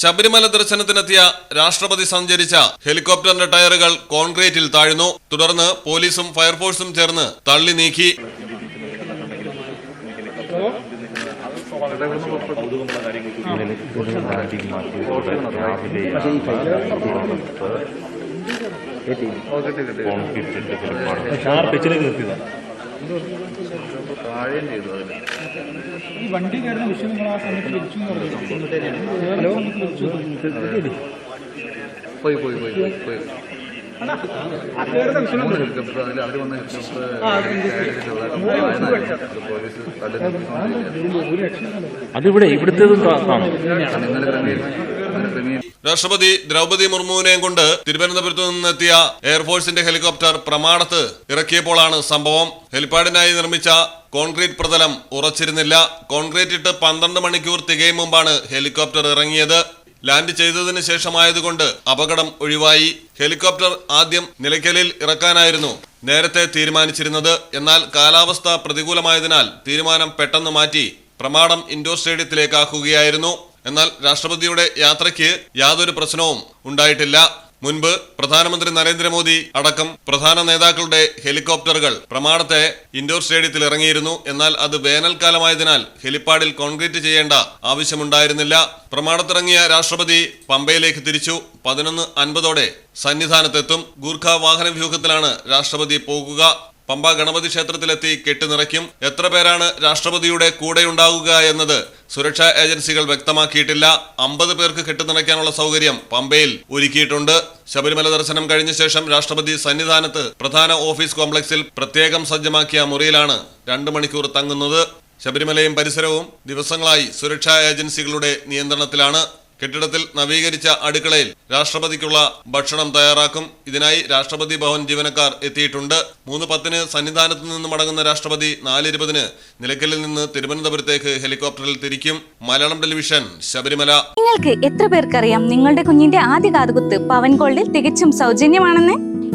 ശബരിമല ദർശനത്തിനെത്തിയ രാഷ്ട്രപതി സഞ്ചരിച്ച ഹെലികോപ്റ്ററിന്റെ ടയറുകൾ കോൺക്രീറ്റിൽ താഴ്ന്നു. തുടർന്ന് പോലീസും ഫയർഫോഴ്സും ചേർന്ന് തള്ളി നീക്കി. ഈ വണ്ടി നിങ്ങൾ ആ സമയത്ത് ഹലോ പോയി പോയി പോയി പോയി അതിവിടെ ഇവിടുത്തേതും കാണും. രാഷ്ട്രപതി ദ്രൗപതി മുർമുവിനെയും കൊണ്ട് തിരുവനന്തപുരത്ത് നിന്നെത്തിയ എയർഫോഴ്സിന്റെ ഹെലികോപ്റ്റർ പ്രമാണത്ത് ഇറക്കിയപ്പോഴാണ് സംഭവം. ഹെലിപ്പാഡിനായി നിർമ്മിച്ച കോൺക്രീറ്റ് പ്രതലം ഉറച്ചിരുന്നില്ല. കോൺക്രീറ്റ് ഇട്ട് പന്ത്രണ്ട് മണിക്കൂർ തികയും മുമ്പാണ് ഹെലികോപ്റ്റർ ഇറങ്ങിയത്. ലാൻഡ് ചെയ്തതിനു ശേഷമായതുകൊണ്ട് അപകടം ഒഴിവായി. ഹെലികോപ്റ്റർ ആദ്യം നിലയ്ക്കലിൽ ഇറക്കാനായിരുന്നു നേരത്തെ തീരുമാനിച്ചിരുന്നത്. എന്നാൽ കാലാവസ്ഥ പ്രതികൂലമായതിനാൽ തീരുമാനം പെട്ടെന്ന് മാറ്റി പ്രമാണം ഇൻഡോർ സ്റ്റേഡിയത്തിലേക്കാക്കുകയായിരുന്നു. എന്നാൽ രാഷ്ട്രപതിയുടെ യാത്രയ്ക്ക് യാതൊരു പ്രശ്നവും ഉണ്ടായിട്ടില്ല. മുൻപ് പ്രധാനമന്ത്രി നരേന്ദ്രമോദി അടക്കം പ്രധാന നേതാക്കളുടെ ഹെലികോപ്റ്ററുകൾ പ്രമാണത്തെ ഇൻഡോർ സ്റ്റേഡിയത്തിൽ ഇറങ്ങിയിരുന്നു. എന്നാൽ അത് വേനൽക്കാലമായതിനാൽ ഹെലിപ്പാഡിൽ കോൺക്രീറ്റ് ചെയ്യേണ്ട ആവശ്യമുണ്ടായിരുന്നില്ല. പ്രമാണത്തിറങ്ങിയ രാഷ്ട്രപതി പമ്പയിലേക്ക് തിരിച്ചു. പതിനൊന്ന് അൻപതോടെ സന്നിധാനത്തെത്തും. ഗൂർഖ വാഹന വ്യൂഹത്തിലാണ് രാഷ്ട്രപതി പോകുക. പമ്പ ഗണപതി ക്ഷേത്രത്തിലെത്തി കെട്ടുനിറയ്ക്കും. എത്ര പേരാണ് രാഷ്ട്രപതിയുടെ കൂടെയുണ്ടാവുക എന്നത് സുരക്ഷാ ഏജൻസികൾ വ്യക്തമാക്കിയിട്ടില്ല. അമ്പത് പേർക്ക് കെട്ടുനിറയ്ക്കാനുള്ള സൗകര്യം പമ്പയിൽ ഒരുക്കിയിട്ടുണ്ട്. ശബരിമല ദർശനം കഴിഞ്ഞ ശേഷം രാഷ്ട്രപതി സന്നിധാനത്ത് പ്രധാന ഓഫീസ് കോംപ്ലക്സിൽ പ്രത്യേകം സജ്ജമാക്കിയ മുറിയിലാണ് രണ്ട് മണിക്കൂർ തങ്ങുന്നത്. ശബരിമലയും പരിസരവും ദിവസങ്ങളായി സുരക്ഷാ ഏജൻസികളുടെ നിയന്ത്രണത്തിലാണ്. കെട്ടിടത്തിൽ നവീകരിച്ച അടുക്കളയിൽ രാഷ്ട്രപതിക്കുള്ള ഭക്ഷണം തയ്യാറാക്കും. ഇതിനായി രാഷ്ട്രപതി ഭവൻ ജീവനക്കാർ എത്തിയിട്ടുണ്ട്. മൂന്ന് പത്തിന് സന്നിധാനത്ത് നിന്ന് മടങ്ങുന്ന രാഷ്ട്രപതി നാലിരുപതിന് നിലയ്ക്കലിൽ നിന്ന് തിരുവനന്തപുരത്തേക്ക് ഹെലികോപ്റ്ററിൽ തിരിക്കും. മലയാളം ടെലിവിഷൻ ശബരിമല. നിങ്ങൾക്ക് എത്ര പേർക്കറിയാം നിങ്ങളുടെ കുഞ്ഞിന്റെ ആദ്യ കാതുകുത്ത് പവൻ ഗോൾഡിൽ തികച്ചും സൗജന്യമാണെന്ന്?